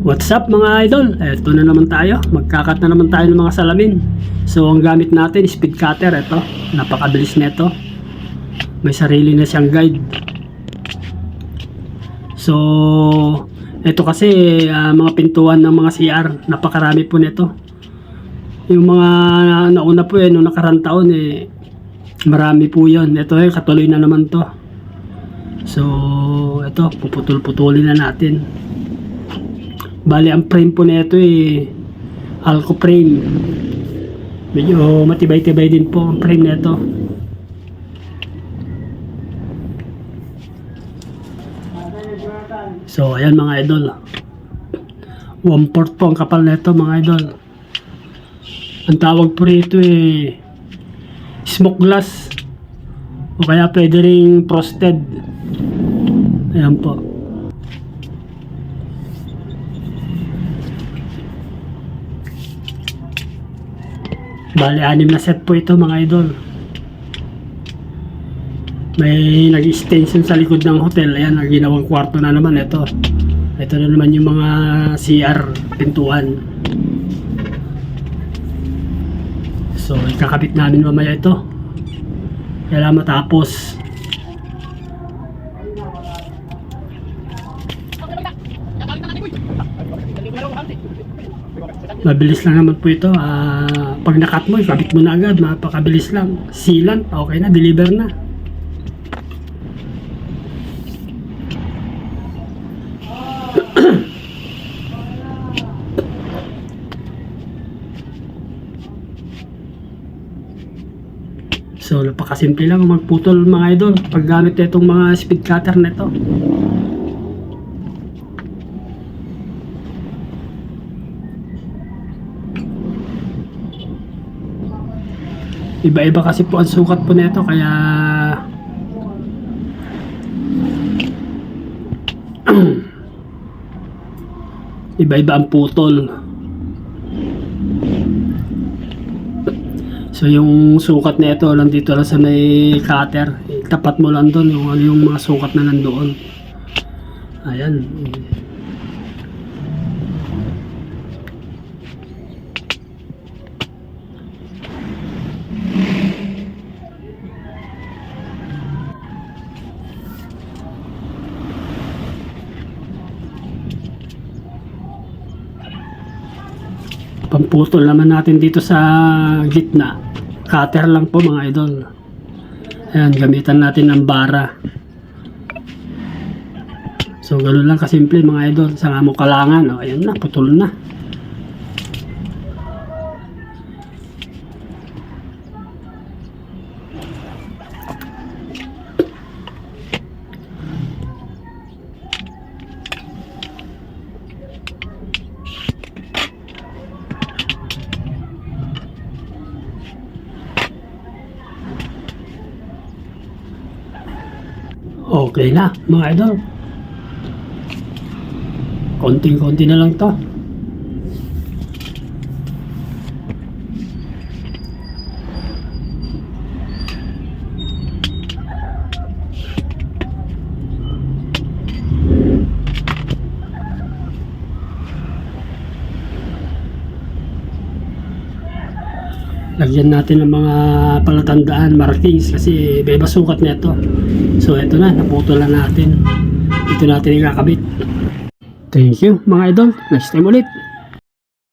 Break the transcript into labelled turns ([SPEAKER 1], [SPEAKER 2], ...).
[SPEAKER 1] What's up mga idol? Eto na naman tayo. Magkakat na naman tayo ng mga salamin. So ang gamit natin, speed cutter. Ito. Napakabilis nito. May sarili na siyang guide. So ito kasi ah, mga pintuan ng mga CR. Napakarami po nito. Yung mga nauna po eh, nung nakarang taon eh, marami po yun. Ito eh, katuloy na naman to. So, ito, puputol-putulin na natin. Bali, ang frame po nito eh, Alco frame. Medyo matibay-tibay din po ang frame nito. So, ayan mga idol. One port po ang kapal nito mga idol. Ang tawag po rito eh, smoke glass. O kaya pwede ring frosted. Ayan po. Bali, anim na set po ito mga idol. May nag-extension sa likod ng hotel. Ayan, ang ginawang kwarto na naman ito. Ito na naman yung mga CR pintuan. So, ikakabit namin mamaya ito. Kailangan matapos. Mabilis lang naman po ito. Ah, pag nakat mo, ikabit mo na agad. Mapakabilis lang. Sealant, okay na. Deliver na. So, napakasimple lang magputol mga idol paggamit itong mga speed cutter na ito. Iba-iba kasi po ang sukat po nito kaya iba-iba ang putol. So yung sukat na ito nandito lang sa may cutter. Tapat mo lang doon yung yung mga sukat na nandoon. Ayan. Pamputol naman natin dito sa gitna. Cutter lang po mga idol. Ayan, gamitan natin ng bara. So, ganun lang kasimple mga idol. Sa mo kalangan. O, ayan na, putol na. Okay na, mga idol. Konting-konti na lang to. Lagyan natin ng mga palatandaan, markings kasi iba sukat nito. So ito na, naputulan natin. Ito natin ikakabit. Thank you mga idol. Next time ulit.